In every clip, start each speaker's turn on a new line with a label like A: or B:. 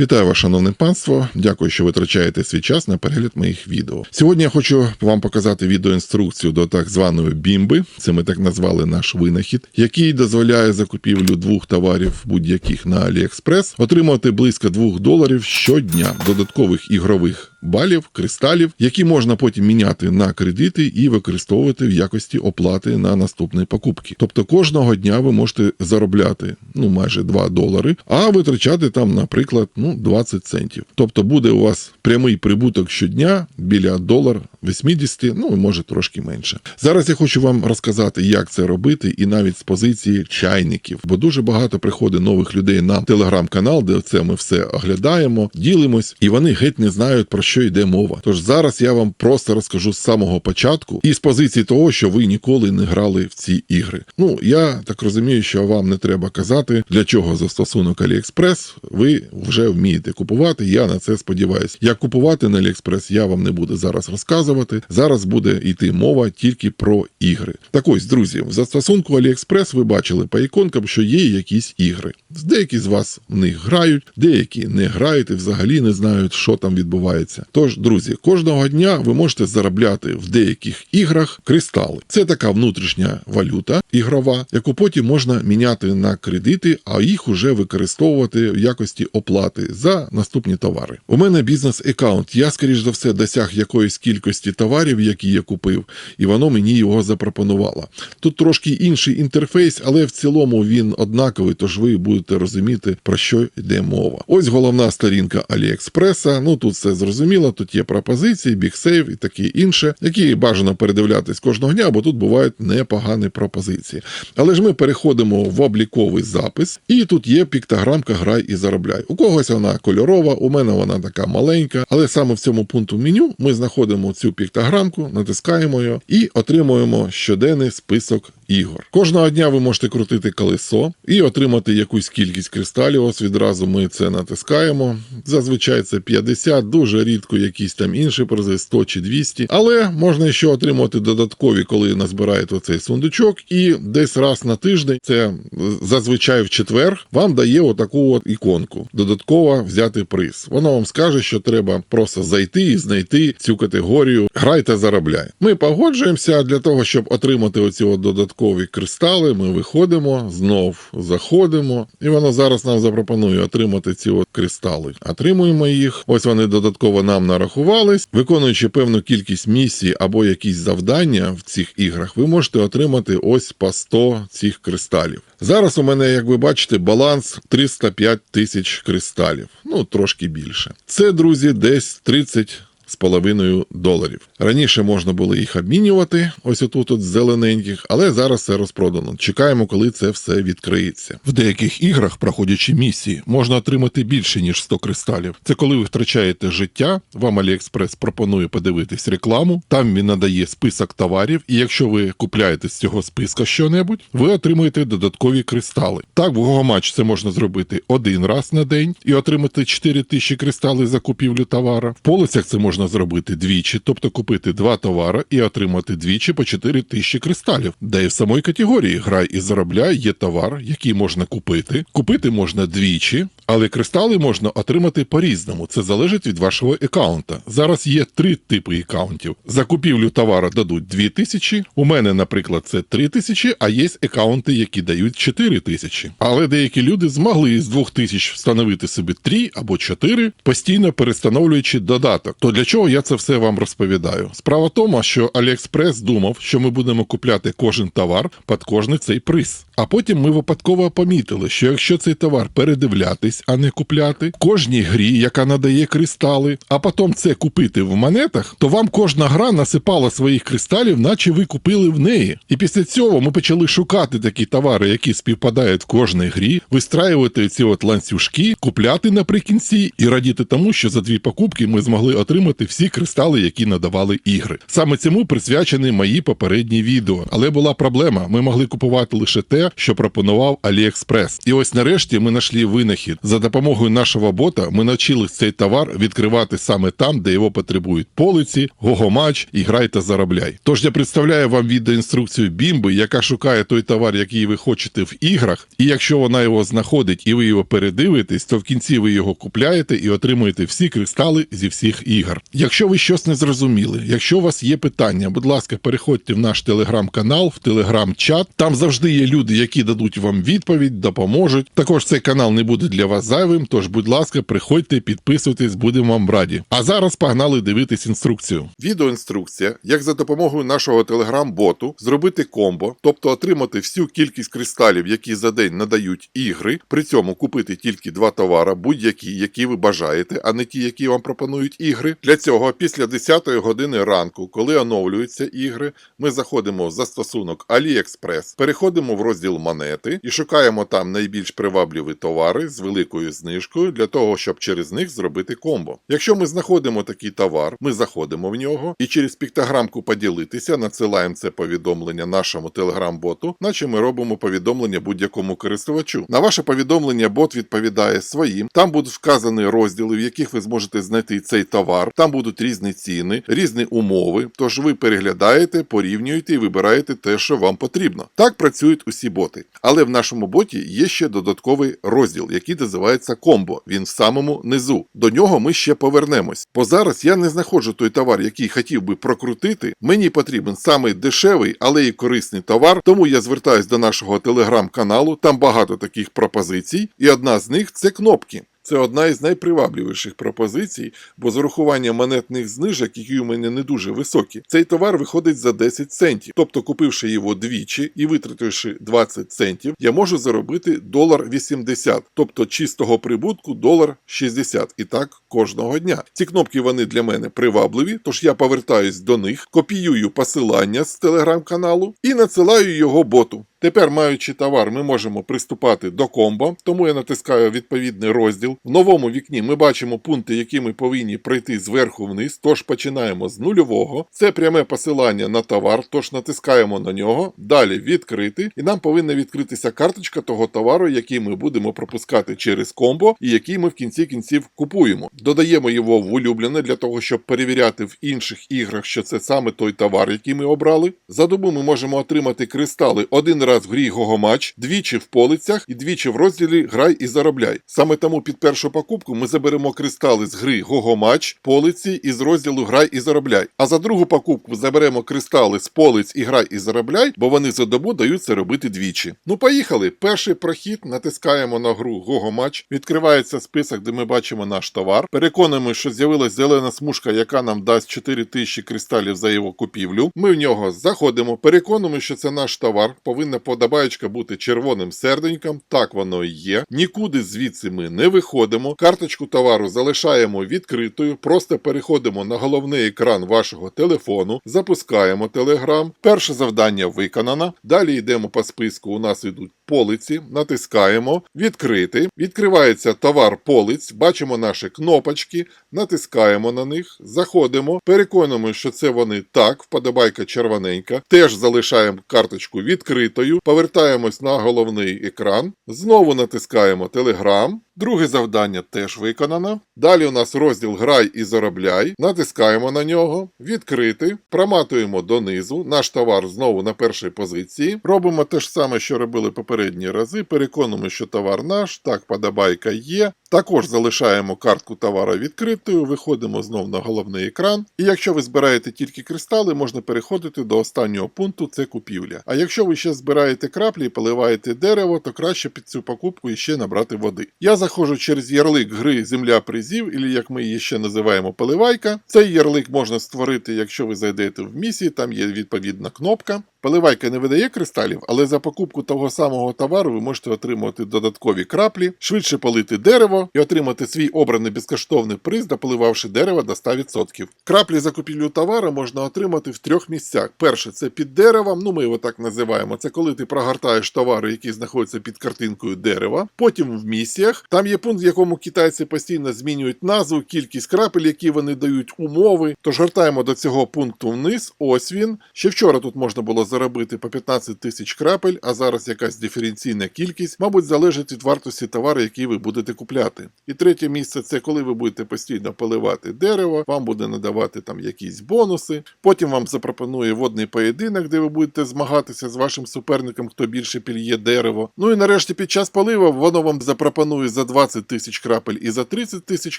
A: Вітаю вас, шановне панство. Дякую, що витрачаєте свій час на перегляд моїх відео. Сьогодні я хочу вам показати відеоінструкцію до так званої бімби. Це ми так назвали наш винахід, який дозволяє закупівлю двох товарів будь-яких на AliExpress отримати близько 2 доларів щодня додаткових ігрових балів, кристалів, які можна потім міняти на кредити і використовувати в якості оплати на наступні покупки. Тобто кожного дня ви можете заробляти ну майже 2 долари, а витрачати там, наприклад, ну 20 центів. Тобто буде у вас прямий прибуток щодня біля долар 80, ну може трошки менше. Зараз я хочу вам розказати, як це робити, і навіть з позиції чайників, бо дуже багато приходить нових людей на телеграм-канал, де це ми все оглядаємо, ділимось, і вони геть не знають про що йде мова. Тож зараз я вам просто розкажу з самого початку і з позиції того, що ви ніколи не грали в ці ігри. Ну я так розумію, що вам не треба казати, для чого застосунок AliExpress ви вже вмієте купувати. Я на це сподіваюся. Як купувати на AliExpress, я вам не буду зараз розказувати. Зараз буде йти мова тільки про ігри. Так ось, друзі, в застосунку AliExpress ви бачили по іконкам, що є якісь ігри. Деякі з вас в них грають, деякі не грають і взагалі не знають, що там відбувається. Тож, друзі, кожного дня ви можете заробляти в деяких іграх кристали. Це така внутрішня валюта ігрова, яку потім можна міняти на кредити, а їх уже використовувати в якості оплати за наступні товари. У мене бізнес-екаунт. Я, скоріш за все, досяг якоїсь кількості товарів, які я купив, і воно мені його запропонувало. Тут трошки інший інтерфейс, але в цілому він однаковий, тож ви будете розуміти, про що йде мова. Ось головна сторінка Аліекспреса. Ну тут все зрозуміло, тут є пропозиції, біксейв і таке інше, які бажано передивлятись кожного дня, бо тут бувають непогані пропозиції. Але ж ми переходимо в обліковий запис, і тут є піктограмка Грай і заробляй. У когось вона кольорова, у мене вона така маленька, але саме в цьому пункту меню ми знаходимо цю піктограмку, натискаємо її і отримуємо щоденний список ігор. Кожного дня ви можете крутити колесо і отримати якусь кількість кристалів. Ось відразу ми це натискаємо. Зазвичай це 50, дуже рідко якісь там інші призи, 100 чи 200. Але можна ще отримати додаткові, коли назбираєте оцей сундучок, і десь раз на тиждень, це зазвичай в четвер, вам дає отаку от іконку. Додатково взяти приз. Воно вам скаже, що треба просто зайти і знайти цю категорію. Грай та заробляй. Ми погоджуємося для того, щоб отримати оці от додаткові кристали. Ми виходимо, знов заходимо, і воно зараз нам запропонує отримати ці от кристали. Отримуємо їх. Ось вони додатково нам нарахувались. Виконуючи певну кількість місій або якісь завдання в цих іграх, ви можете отримати ось по 100 цих кристалів. Зараз у мене, як ви бачите, баланс 305 тисяч кристалів. Ну трошки більше. Це, друзі, десь 30 з половиною доларів. Раніше можна було їх обмінювати, ось отут от зелененьких, але зараз це розпродано. Чекаємо, коли це все відкриється. В деяких іграх, проходячи місії, можна отримати більше ніж 100 кристалів. Це коли ви втрачаєте життя. Вам Аліекспрес пропонує подивитись рекламу. Там він надає список товарів, і якщо ви купляєте з цього списка що-небудь, ви отримуєте додаткові кристали. Так, в Гогомач це можна зробити один раз на день і отримати 4 тисячі кристалів за купівлю товара. В полицях це можна зробити двічі, тобто купити два товари і отримати двічі по 4 тисячі кристалів. Де і в самої категорії грай і заробляй є товар, який можна купити. Купити можна двічі, але кристали можна отримати по-різному. Це залежить від вашого аккаунта. Зараз є три типи аккаунтів. За купівлю товара дадуть 2 тисячі. У мене, наприклад, це 3 тисячі, а є аккаунти, які дають 4 тисячі. Але деякі люди змогли з 2 тисяч встановити собі 3 або 4, постійно перестановлюючи додаток. То для чого я це все вам розповідаю? Справа в тому, що AliExpress думав, що ми будемо купляти кожен товар під кожний цей приз. А потім ми випадково помітили, що якщо цей товар передивлятись, а не купляти, кожній грі, яка надає кристали, а потім це купити в монетах, то вам кожна гра насипала своїх кристалів, наче ви купили в неї. І після цього ми почали шукати такі товари, які співпадають в кожній грі, вистраювати ці от ланцюжки, купляти наприкінці і радіти тому, що за дві покупки ми змогли отримати всі кристали, які надавали ігри. Саме цьому присвячені мої попередні відео. Але була проблема: ми могли купувати лише те, що пропонував AliExpress. І ось нарешті ми знайшли винахід. За допомогою нашого бота ми навчили цей товар відкривати саме там, де його потребують полиці, гогомач, і грай та заробляй. Тож я представляю вам відеоінструкцію бімби, яка шукає той товар, який ви хочете в іграх, і якщо вона його знаходить і ви його передивитесь, то в кінці ви його купляєте і отримуєте всі кристали зі всіх ігор. Якщо ви щось не зрозуміли, якщо у вас є питання, будь ласка, переходьте в наш телеграм-канал, в телеграм-чат. Там завжди є люди, які дадуть вам відповідь, допоможуть. Також цей канал не буде для вас зайвим. Тож, будь ласка, приходьте, підписуйтесь, будемо вам раді. А зараз погнали дивитись інструкцію. Відеоінструкція, як за допомогою нашого телеграм-боту зробити комбо, тобто отримати всю кількість кристалів, які за день надають ігри, при цьому купити тільки два товара, будь-які, які ви бажаєте, а не ті, які вам пропонують ігри. Для цього після 10 години ранку, коли оновлюються ігри, ми заходимо в застосунок AliExpress, переходимо в розділ монети і шукаємо там найбільш привабливі товари з великою знижкою для того, щоб через них зробити комбо. Якщо ми знаходимо такий товар, ми заходимо в нього і через піктограмку поділитися надсилаємо це повідомлення нашому телеграм-боту, наче ми робимо повідомлення будь-якому користувачу. На ваше повідомлення бот відповідає своїм. Там будуть вказані розділи, в яких ви зможете знайти цей товар. Там будуть різні ціни, різні умови. Тож ви переглядаєте, порівнюєте і вибираєте те, що вам потрібно. Так працюють усі боти. Але в нашому боті є ще додатковий розділ, який називається комбо. Він в самому низу. До нього ми ще повернемось. Бо зараз я не знаходжу той товар, який хотів би прокрутити. Мені потрібен самий дешевий, але і корисний товар. Тому я звертаюсь до нашого телеграм-каналу. Там багато таких пропозицій, і одна з них це кнопки. Це одна із найпривабливіших пропозицій, бо з урахуванням монетних знижок, які у мене не дуже високі, цей товар виходить за 10 центів. Тобто, купивши його двічі і витративши 20 центів, я можу заробити долар 80, тобто чистого прибутку долар 60. І так кожного дня. Ці кнопки вони для мене привабливі, тож я повертаюсь до них, копіюю посилання з телеграм-каналу і надсилаю його боту. Тепер, маючи товар, ми можемо приступати до комбо, тому я натискаю відповідний розділ. В новому вікні ми бачимо пункти, які ми повинні пройти зверху вниз. Тож починаємо з нульового. Це пряме посилання на товар, тож натискаємо на нього. Далі відкрити, і нам повинна відкритися карточка того товару, який ми будемо пропускати через комбо, і який ми в кінці кінців купуємо. Додаємо його в улюблене для того, щоб перевіряти в інших іграх, що це саме той товар, який ми обрали. За добу ми можемо отримати кристали один раз в грі Гогомач, двічі в полицях і двічі в розділі Грай і заробляй. Саме тому під першу покупку ми заберемо кристали з гри Гогомач, полиці і з розділу Грай і заробляй. А за другу покупку заберемо кристали з полиць і грай і заробляй, бо вони за добу дають це робити двічі. Ну, поїхали. Перший прохід натискаємо на гру Гогомач. Відкривається список, де ми бачимо наш товар. Переконуємо, що з'явилась зелена смужка, яка нам дасть 4000 кристалів за його купівлю. Ми в нього заходимо, переконуємо, що це наш товар. Повинна подобаєчка бути червоним серденьком. Так воно і є. Нікуди звідси ми не виходимо. Карточку товару залишаємо відкритою. Просто переходимо на головний екран вашого телефону, запускаємо телеграм. Перше завдання виконано. Далі йдемо по списку. У нас йдуть полиці, натискаємо, відкрити. Відкривається товар полиць, бачимо наші кнопочки, натискаємо на них, заходимо, переконуємо, що це вони так, вподобайка червоненька. Теж залишаємо карточку відкритою, повертаємось на головний екран, знову натискаємо Telegram. Друге завдання теж виконано. Далі у нас розділ Грай і заробляй. Натискаємо на нього, відкрити, проматуємо донизу. Наш товар знову на першій позиції. Робимо те ж саме, що робили попередні рази. Переконуємо, що товар наш, так, подобайка є. Також залишаємо картку товара відкритою, виходимо знов на головний екран. І якщо ви збираєте тільки кристали, можна переходити до останнього пункту це купівля. А якщо ви ще збираєте краплі і поливаєте дерево, то краще під цю покупку іще набрати води. Я заходжу через ярлик гри Земля призів, і як ми її ще називаємо поливайка. Цей ярлик можна створити, якщо ви зайдете в місії, там є відповідна кнопка. Поливайка не видає кристалів, але за покупку того самого товару ви можете отримати додаткові краплі, швидше полити дерево і отримати свій обраний безкоштовний приз, дополивавши дерево до 100%. Краплі за купівлю товару можна отримати в трьох місцях. Перше це під деревом, ну ми його так називаємо. Це коли ти прогортаєш товари, які знаходяться під картинкою дерева. Потім в місіях. Там є пункт, в якому китайці постійно змінюють назву, кількість крапель, які вони дають умови. Тож гортаємо до цього пункту вниз. Ось він. Ще вчора тут можна було заробити по 15 тисяч крапель, а зараз якась диференційна кількість, мабуть, залежить від вартості товару, який ви будете купляти. І третє місце це коли ви будете постійно поливати дерево, вам буде надавати там якісь бонуси. Потім вам запропонує водний поєдинок, де ви будете змагатися з вашим суперником, хто більше пільє дерево. Ну і нарешті під час полива воно вам запропонує за 20 тисяч крапель і за 30 тисяч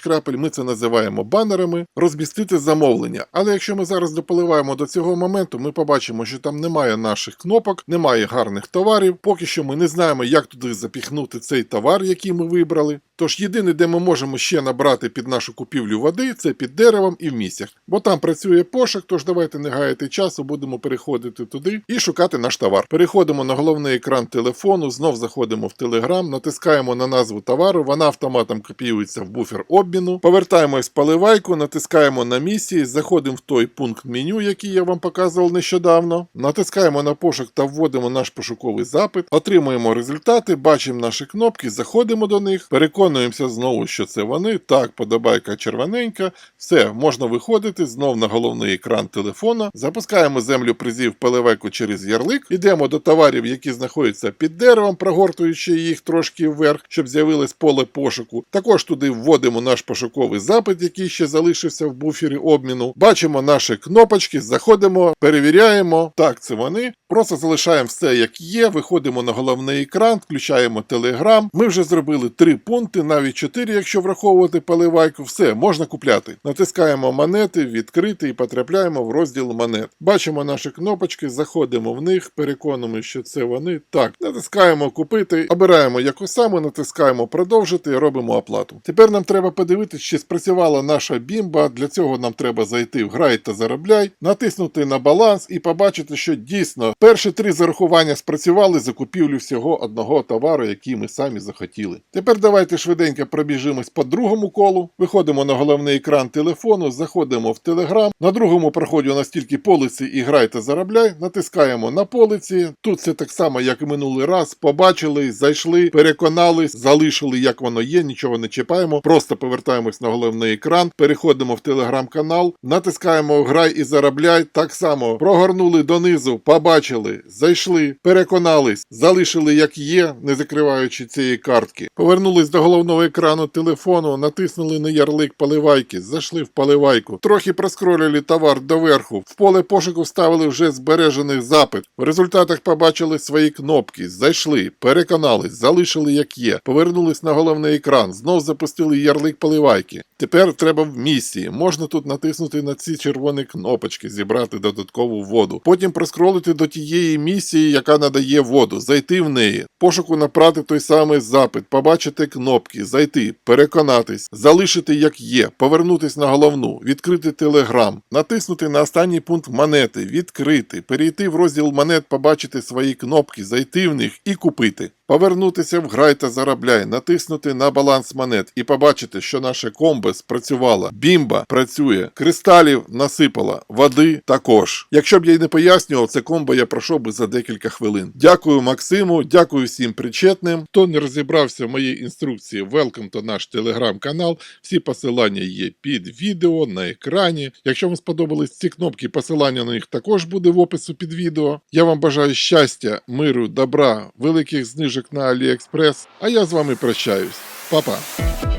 A: крапель. Ми це називаємо банерами, розмістити замовлення. Але якщо ми зараз дополиваємо до цього моменту, ми побачимо, що там немає наших кнопок, немає гарних товарів. Поки що ми не знаємо, як туди запіхнути цей товар, який ми вибрали. Тож єдине, де ми можемо ще набрати під нашу купівлю води, це під деревом і в місцях. Бо там працює пошук, тож давайте не гаяти часу, будемо переходити туди і шукати наш товар. Переходимо на головний екран телефону, знов заходимо в Telegram, натискаємо на назву товару, вона автоматом копіюється в буфер обміну. Повертаємось в поливайку, натискаємо на місії, заходимо в той пункт меню, який я вам показував нещодавно. Натискаємо на пошук та вводимо наш пошуковий запит, отримуємо результати, бачимо наші кнопки, заходимо до них, переконуємося знову, що це вони. Так, подобайка червоненька. Все, можна виходити знов на головний екран телефона. Запускаємо землю призів поливайку через ярлик. Йдемо до товарів, які знаходяться під деревом, прогортуючи їх трошки вверх, щоб з'явилось поле пошуку. Також туди вводимо наш пошуковий запит, який ще залишився в буфері обміну. Бачимо наші кнопочки, заходимо, перевіряємо. Так, це вони. Просто залишаємо все як є. Виходимо на головний екран, включаємо Telegram. Ми вже зробили три пункти, навіть чотири, якщо враховувати поливайку. Все можна купляти. Натискаємо монети, відкрити і потрапляємо в розділ монет. Бачимо наші кнопочки, заходимо в них, переконуємо, що це вони. Так, натискаємо купити, обираємо яку саме, натискаємо продовжити робимо оплату. Тепер нам треба подивитися, чи спрацювала наша бімба. Для цього нам треба зайти в грай та заробляй, натиснути на баланс і побачити, що дійсно перші три зарахування спрацювали за купівлю всього одного товару, який ми самі захотіли. Тепер давайте швиденько пробіжимось по другому колу. Виходимо на головний екран телефону, заходимо в Telegram. На другому проході у нас тільки полиці і грай та заробляй. Натискаємо на полиці. Тут все так само, як і минулий раз. Побачили, зайшли, переконались, залишили, як воно є, нічого не чіпаємо. Просто повертаємось на головний екран, переходимо в телеграм-канал, натискаємо грай і заробляй. Так само прогорнули донизу, побачили, зайшли, переконались, залишили як є, не закриваючи цієї картки. Повернулись до головного екрану телефону, натиснули на ярлик поливайки, зайшли в поливайку, трохи проскролили товар доверху, в поле пошуку вставили вже збережений запит. В результатах побачили свої кнопки, зайшли, переконались, залишили як є, повернулись на головний екран, знов запустили ярлик поливайки. Тепер треба в місії. Можна тут натиснути на ці червоні кнопочки, зібрати додаткову воду. Потім проскролити до тієї місії, яка надає воду, зайти в неї, пошуку набрати той самий запит, побачити кнопки, зайти, переконатись, залишити як є, повернутись на головну, відкрити телеграм, натиснути на останній пункт монети, відкрити, перейти в розділ монет, побачити свої кнопки, зайти в них і купити. Повернутися в грай та заробляй, натиснути на баланс монет і побачити, що наше комбо спрацювало. Бімба працює, кристалів насипала, води також. Якщо б я й не пояснював, це комбо я пройшов би за декілька хвилин. Дякую Максиму, дякую всім причетним. Хто не розібрався в моїй інструкції, welcome to наш телеграм-канал. Всі посилання є під відео на екрані. Якщо вам сподобались ці кнопки, посилання на них також буде в опису під відео. Я вам бажаю щастя, миру, добра, великих знижок на AliExpress, а я з вами прощаюсь. Па-па!